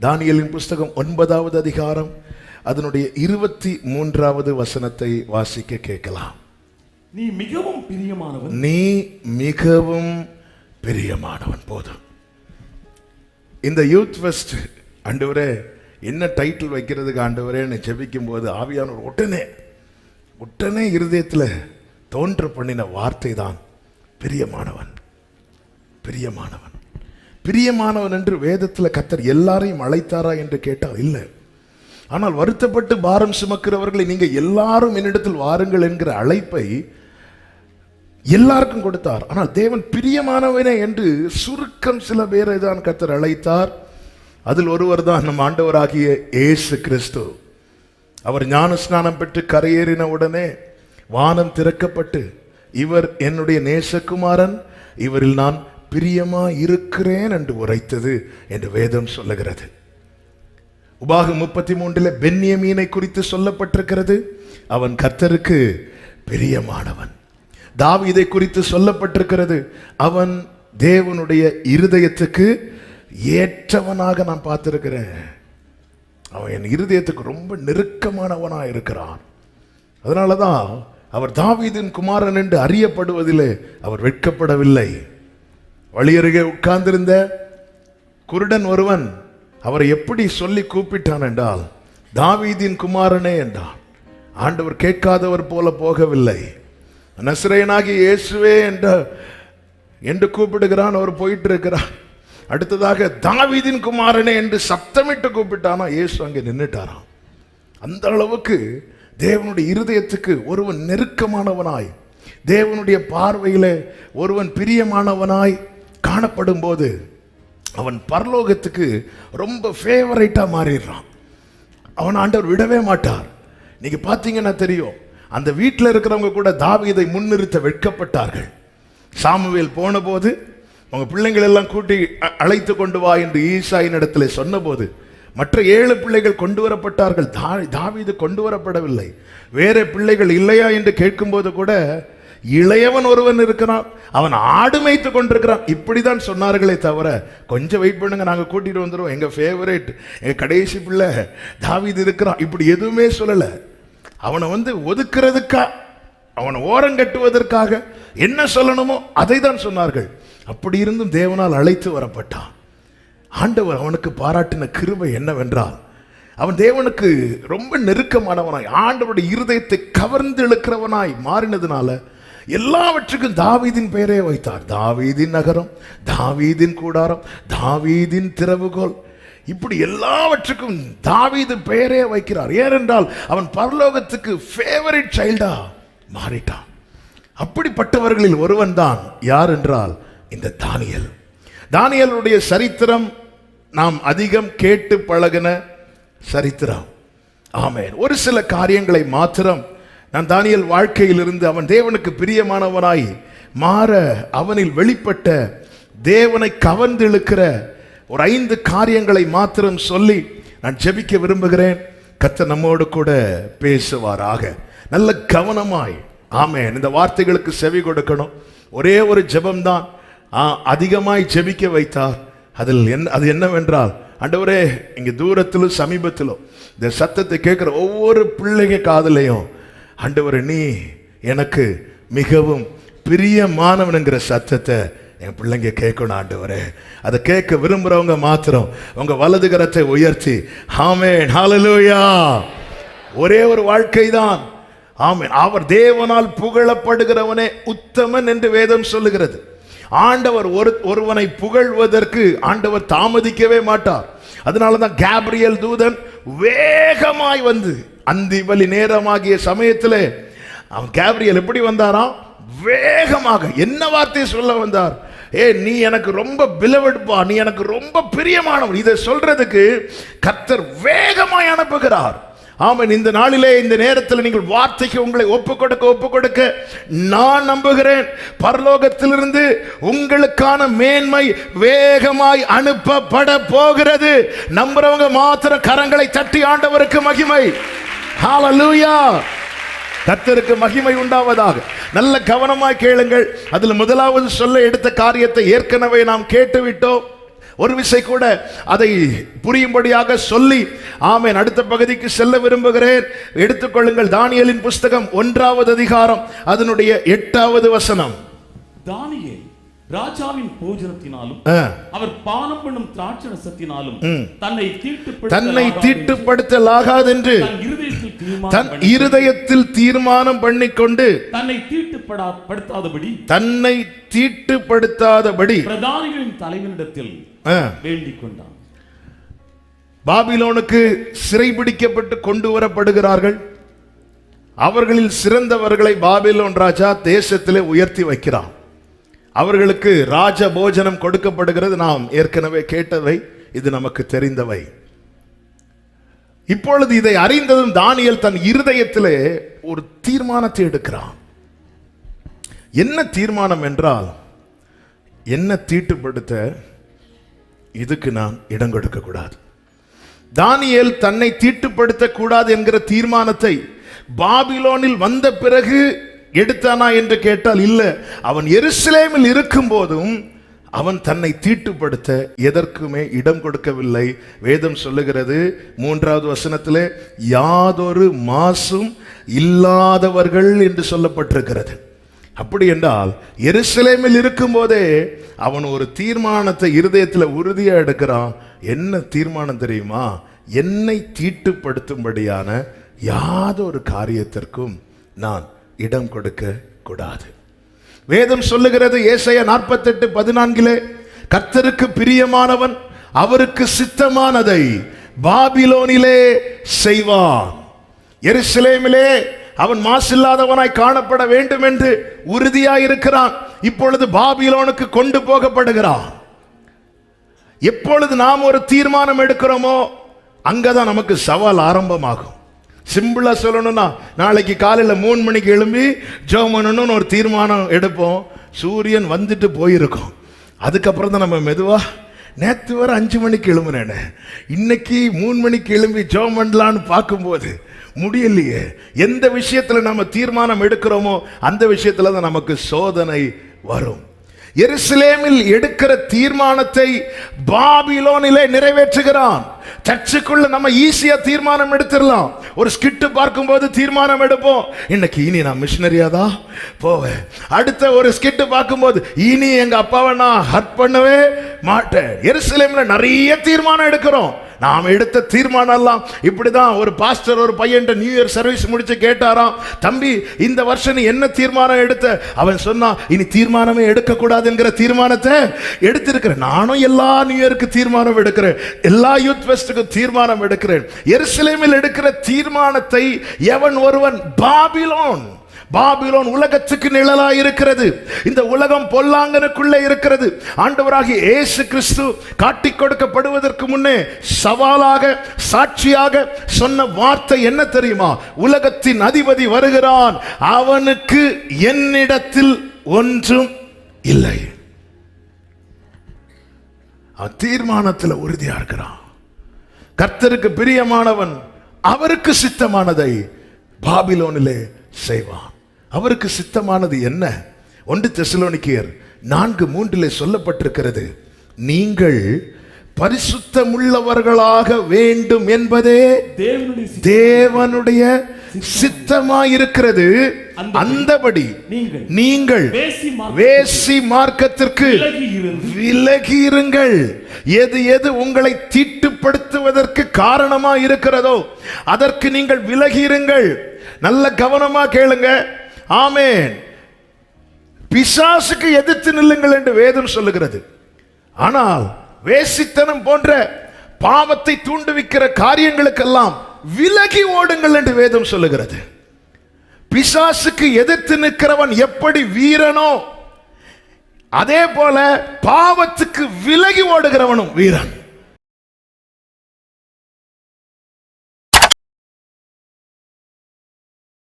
தானியலின் புஸ்தகம் ஒன்பதாவது அதிகாரம் அதனுடைய இருபத்தி மூன்றாவது வசனத்தை வாசிக்க கேட்கலாம். நீ மிகவும் பிரியமானவன். நீ மிகவும் பிரியமானவன். போதும். இந்த யூத் ஃபெஸ்ட் ஆண்டவரே என்ன டைட்டில் வைக்கிறதுக்கு ஆண்டவரேன்னு ஜெபிக்கும் போது ஆவியானவர் உடனே உடனே இருதயத்தில் தோன்ற பண்ணின வார்த்தை தான் பிரியமானவன். பிரியமானவன். பிரியமானவன் என்று வேதத்தில் கத்தர் எல்லாரையும் அழைத்தாரா என்று கேட்டால் இல்லை. ஆனால் வருத்தப்பட்டு பாரம் சுமக்கிறவர்களை நீங்கள் எல்லாரும் என்னிடத்தில் வாருங்கள் என்கிற அழைப்பை எல்லாருக்கும் கொடுத்தார். ஆனால் தேவன் பிரியமானவனே என்று சுருக்கம் சில பேரை தான் கத்தர் அழைத்தார். அதில் ஒருவர் தான் நம் ஆண்டவராகிய ஏசு கிறிஸ்து. அவர் ஞான ஸ்நானம் பெற்று கரையேறின உடனே வானம் திறக்கப்பட்டு இவர் என்னுடைய நேசகுமாரன் இவரில் நான் பிரியமா இருக்கிறேன் என்று உரைத்தது என்று வேதம் சொல்லுகிறது. உபாகு முப்பத்தி மூன்றில் பென்யமீனை குறித்து சொல்லப்பட்டிருக்கிறது. அவன் கர்த்தருக்கு பிரியமானவன். தாவீதை குறித்து சொல்லப்பட்டிருக்கிறது. அவன் தேவனுடைய இருதயத்துக்கு ஏற்றவனாக நான் பார்த்திருக்கிறேன். அவன் என் இருதயத்துக்கு ரொம்ப நெருக்கமானவனாக இருக்கிறான். அதனால தான் அவர் தாவீதின் குமாரன் என்று அறியப்படுவதிலே அவர் வெட்கப்படவில்லை. வழியருகே உட்கார்ந்திருந்த குருடன் ஒருவன் அவரை எப்படி சொல்லி கூப்பிட்டான் என்றால் தாவீதின் குமாரனே என்றான். ஆண்டவர் கேட்காதவர் போல போகவில்லை. நசிரேனாகி இயேசுவே என்ற என்று கூப்பிடுகிறான் அவர் போயிட்டு இருக்கிறான் அடுத்ததாக தாவீதின் குமாரனே என்று சப்தமிட்டு கூப்பிட்டானா இயேசு அங்கே நின்றுட்டாராம். அந்த அளவுக்கு தேவனுடைய இருதயத்துக்கு ஒருவன் நெருக்கமானவனாய் தேவனுடைய பார்வையில் ஒருவன் பிரியமானவனாய் காணப்படும் போது அவன் பரலோகத்துக்கு ரொம்ப ஃபேவரைட்டாக மாறிடுறான். அவன் ஆண்டவர் விடவே மாட்டார். நீங்கள் பார்த்தீங்கன்னா தெரியும் அந்த வீட்டில் இருக்கிறவங்க கூட தாவீதை முன்னிறுத்த வெட்கப்பட்டார்கள். சாமுவேல் போனபோது அவங்க பிள்ளைங்கள் எல்லாம் கூட்டி அ- அழைத்து கொண்டு வா என்று ஈசாயின் இடத்துல சொன்னபோது மற்ற ஏழு பிள்ளைகள் கொண்டு வரப்பட்டார்கள். தா- தாவீது கொண்டு வரப்படவில்லை. வேறு பிள்ளைகள் இல்லையா? என்று கேட்கும்போது கூட இளையவன் ஒருவன் இருக்கிறான். அவன் ஆடு மேய்த்து கொண்டிருக்கிறான். இப்படிதான் சொன்னார்களே தவிர கொஞ்சம் வெயிட் பண்ணுங்க நாங்கள் கூட்டிட்டு வந்துடுவோம் எங்கள் ஃபேவரேட் எங்க கடைசி பிள்ளை தாவீது இருக்கிறான். இப்படி எதுவுமே சொல்லலை. அவனை வந்து ஒதுக்குறதுக்கா அவனை ஓரங்கட்டுவதற்காக என்ன சொல்லணுமோ அதை தான் சொன்னார்கள். அப்படி இருந்தும் தேவனால் அழைத்து வரப்பட்டான். ஆண்டவர் அவனுக்கு பாராட்டின கிருபை என்னவென்றால் அவன் தேவனுக்கு ரொம்ப நெருக்கமானவனாய் ஆண்டவருடைய இருதயத்தை கவர்ந்து இழுக்கிறவனாய் மாறினதுனால எல்லாவற்றுக்கும் தாவீதின் பெயரே வைத்தார். தாவீதின் நகரம் தாவீதின் கூடாரம் தாவீதின் திறவுகோல். இப்படி எல்லாவற்றுக்கும் தாவீது பெயரே வைக்கிறார். ஏனென்றால் அவன் பரலோகத்துக்கு ஃபேவரட் சைல்டா மாறிட்டான். அப்படிப்பட்டவர்களில் ஒருவன் தான் யார் என்றால் இந்த தானியல். தானியலுடைய சரித்திரம் நாம் அதிகம் கேட்டு பழகின சரித்திரம். ஆமேன். ஒரு சில காரியங்களை மாத்திரம் நான் தானியல் வாழ்க்கையிலிருந்து அவன் தேவனுக்கு பிரியமானவனாய் மாற அவனில் வெளிப்பட்ட தேவனை கவர்ந்திழுக்கிற ஒரு ஐந்து காரியங்களை மாத்திரம் சொல்லி நான் ஜெபிக்க விரும்புகிறேன். கத்த நம்மோடு கூட பேசுவாராக. நல்ல கவனமாய். ஆமேன். இந்த வார்த்தைகளுக்கு செவி கொடுக்கணும். ஒரே ஒரு ஜெபம்தான். ஆ, அதிகமாய் ஜெபிக்க வைத்தார். அதில் என்ன அது என்னவென்றால் அண்டவரே இங்கே தூரத்திலும் சமீபத்திலும் இந்த சத்தத்தை கேட்குற ஒவ்வொரு பிள்ளைங்க காதலையும் ஆண்டவர் நீ எனக்கு மிகவும் பிரியமானவனுங்கிற சத்தத்தை என் பிள்ளைங்க கேட்கணும் ஆண்டவரே. அதை கேட்க விரும்புறவங்க மாத்திரம் உங்க வலது கரத்தை உயர்த்தி ஆமே ஹalleluya. ஒரே ஒரு வாழ்க்கை தான் ஆமே அவர் தேவனால் புகழப்படுகிறவனே உத்தமன் என்று வேதம் சொல்லுகிறது. ஆண்டவர் ஒரு ஒருவனை புகழ்வதற்கு ஆண்டவர் தாமதிக்கவே மாட்டார். அதனால தான் கேப்ரியல் தூதன் வேகமாய் வந்து அந்திவலி நேரமாகிய சமயத்தில் அவன் கேப்ரியல் எப்படி வந்தாராம்? வேகமாக. என்ன வார்த்தையை சொல்ல வந்தார்? ஏ நீ எனக்கு ரொம்ப பிலவெடுப்பா நீ எனக்கு ரொம்ப பிரியமானவன். இதை சொல்றதுக்கு கத்தர் வேகமாய் அனுப்புகிறார். ஆமன் இந்த நாளிலே இந்த நேரத்தில் நீங்கள் வார்த்தைக்கு உங்களை ஒப்பு கொடுக்க ஒப்பு கொடுக்க நான் நம்புகிறேன். பரலோகத்திலிருந்து உங்களுக்கான மேன்மை வேகமாய் அனுப்பப்பட போகிறது. நம்புறவங்க மாத்திரம் கரங்களை தட்டி ஆண்டவருக்கு மகிமை. ஹalleluya கத்தருக்கு மகிமை உண்டாவதாக. நல்ல கவனமாய் கேளுங்கள். அதில் முதலாவது சொல்ல எடுத்த காரியத்தை ஏற்கனவே நாம் கேட்டுவிட்டோம். ஒரு விசை கூட அதை புரியும்படியாக சொல்லி ஆமேன் அடுத்த பகுதிக்கு செல்ல விரும்புகிறேன். எடுத்துக்கொள்ளுங்கள் தானியலின் புஸ்தகம் ஒன்றாவது அதிகாரம் அதனுடைய எட்டாவது வசனம். தானியல். ராஜாவின் போஜனத்தினாலும். அவர் பானம் பண்ணும் திராட்சரசத்தினாலும். தன்னை தன்னை ஆகாது. என்று தன் இருதயத்தில் தீர்மானம் பண்ணிக்கொண்டு தன்னை தீட்டுப்படா படுத்தாதபடி தன்னை தீட்டுப்படுத்தாதபடி பிரதானிகளின் தலைவனிடத்தில் வேண்டிக் கொண்டான் பாபிலோனுக்கு சிறைபிடிக்கப்பட்டு கொண்டு வரப்படுகிறார்கள். அவர்களில் சிறந்தவர்களை பாபிலோன் ராஜா தேசத்திலே உயர்த்தி வைக்கிறான். அவர்களுக்கு ராஜ போஜனம் கொடுக்கப்படுகிறது. நாம் ஏற்கனவே கேட்டவை. இது நமக்கு தெரிந்தவை. இப்பொழுது இதை அறிந்ததும் தானியல் தன் இருதயத்திலே ஒரு தீர்மானத்தை எடுக்கிறான். என்ன தீர்மானம் என்றால் என்ன தீட்டுப்படுத்த இதுக்கு நான் இடம் கொடுக்க கூடாது தானியல் தன்னை தீட்டுப்படுத்தக்கூடாது என்கிற தீர்மானத்தை பாபிலோனில் வந்த பிறகு எடுத்தானா என்று கேட்டால் இல்லை. அவன் எருசலேமில் இருக்கும் போதும் அவன் தன்னை தீட்டுப்படுத்த எதற்குமே இடம் கொடுக்கவில்லை. வேதம் சொல்லுகிறது மூன்றாவது வசனத்தில் யாதொரு மாசும் இல்லாதவர்கள் என்று சொல்லப்பட்டிருக்கிறது. அப்படி என்றால் எருசலேமில் இருக்கும்போதே அவன் ஒரு தீர்மானத்தை இருதயத்தில் உறுதியா எடுக்கிறான். என்ன தீர்மானம் தெரியுமா? என்னை தீட்டுப்படுத்தும்படியான யாதொரு காரியத்திற்கும் நான் இடம் கொடுக்க கூடாது. வேதம் சொல்லுகிறது ஏசைய நாற்பத்தெட்டு பதினான்கிலே கர்த்தருக்கு பிரியமானவன் அவருக்கு சித்தமானதை பாபிலோனிலே செய்வான். எருசலேமிலே அவன் மாசில்லாதவனாய் காணப்பட வேண்டும் என்று உறுதியாய் இருக்கிறான் இப்பொழுது பாபிலோனுக்கு கொண்டு போகப்படுகிறான். எப்பொழுது நாம் ஒரு தீர்மானம் எடுக்கிறோமோ அங்கதான் நமக்கு சவால் ஆரம்பமாகும். சிம்பிளாக சொல்லணும்னா நாளைக்கு காலையில் மூணு மணிக்கு எழும்பி ஜோம் பண்ணணும்னு ஒரு தீர்மானம் எடுப்போம். சூரியன் வந்துட்டு போயிருக்கோம். அதுக்கப்புறம் தான் நம்ம மெதுவாக நேற்று வர அஞ்சு மணிக்கு எழும்புனேனே. இன்னைக்கு மூணு மணிக்கு எழும்பி ஜோம் பண்ணலான்னு பார்க்கும்போது முடியலையே. எந்த விஷயத்தில் நம்ம தீர்மானம் எடுக்கிறோமோ அந்த விஷயத்தில் தான் நமக்கு சோதனை வரும். எருசலேமில் எடுக்கிற தீர்மானத்தை பாபிலோனிலே நிறைவேற்றுகிறான். சர்ச்சுக்குள்ள நம்ம ஈஸியா தீர்மானம் எடுத்துடலாம். ஒரு ஸ்கிட்டு பார்க்கும்போது தீர்மானம் எடுப்போம். இன்னைக்கு இனி நான் மிஷினரியா தான் போவேன். அடுத்த ஒரு ஸ்கிட்டு பார்க்கும்போது இனி எங்க அப்பாவை நான் ஹர்ட் பண்ணவே மாட்டேன். எருசலேம்ல நிறைய தீர்மானம் எடுக்கிறோம். நாம் எடுத்த தீர்மானம் எல்லாம் இப்படிதான். ஒரு பாஸ்டர் ஒரு பையன் நியூ இயர் சர்வீஸ் முடிச்சு கேட்டாராம் தம்பி இந்த வருஷம் நீ என்ன தீர்மானம் எடுத்த? அவன் சொன்னான் இனி தீர்மானமே எடுக்கக்கூடாதுங்கிற தீர்மானத்தை எடுத்திருக்கிறேன். நானும் எல்லா நியூ இயருக்கு தீர்மானம் எடுக்கிறேன். எல்லா யூத் ஃபெஸ்டுக்கு தீர்மானம் எடுக்கிறேன். எருசலேமில் எடுக்கிற தீர்மானத்தை எவன் ஒருவன்? பாபிலோன். பாபிலோன் உலகத்துக்கு நிழலா இருக்கிறது. இந்த உலகம் பொல்லாங்கனுக்குள்ளே இருக்கிறது. ஆண்டவராகி ஏசு கிறிஸ்து காட்டி கொடுக்கப்படுவதற்கு முன்னே சவாலாக சாட்சியாக சொன்ன வார்த்தை என்ன தெரியுமா? உலகத்தின் அதிபதி வருகிறான். அவனுக்கு என்னிடத்தில் ஒன்றும் இல்லை. அவன் தீர்மானத்தில் உறுதியா இருக்கிறான். கர்த்தருக்கு பிரியமானவன் அவருக்கு சித்தமானதை பாபிலோனிலே செய்வான். அவருக்கு சித்தமானது என்ன? ஒன்று தெசலோனிக்கேயர் நான்கு மூன்றிலே சொல்லப்பட்டிருக்கிறது நீங்கள் பரிசுத்தமுள்ளவர்களாக வேண்டும் என்பதே தேவனுடைய சித்தமாயிருக்கிறது. அந்தபடி நீங்கள் வேசி மார்க்க- வேசி மார்க்கத்திற்கு விலகி இருந்து விலகி இருங்கள் எது எது உங்களை தீட்டுப்படுத்துவதற்கு காரணமா இருக்கிறதோ அதற்கு நீங்கள் விலகி இருங்கள் நல்ல கவனமா கேளுங்க. ஆமென். பிசாசுக்கு எதிர்த்து நில்லுங்கள் என்று வேதம் சொல்லுகிறது. ஆனால் வேசித்தனம் போன்ற பாவத்தை தூண்டுவிக்கிற காரியங்களுக்கெல்லாம் விலகி ஓடுங்கள் என்று வேதம் சொல்லுகிறது. பிசாசுக்கு எதிர்த்து நிற்கிறவன் எப்படி வீரனோ அதே போல பாவத்துக்கு விலகி ஓடுகிறவனும் வீரன்.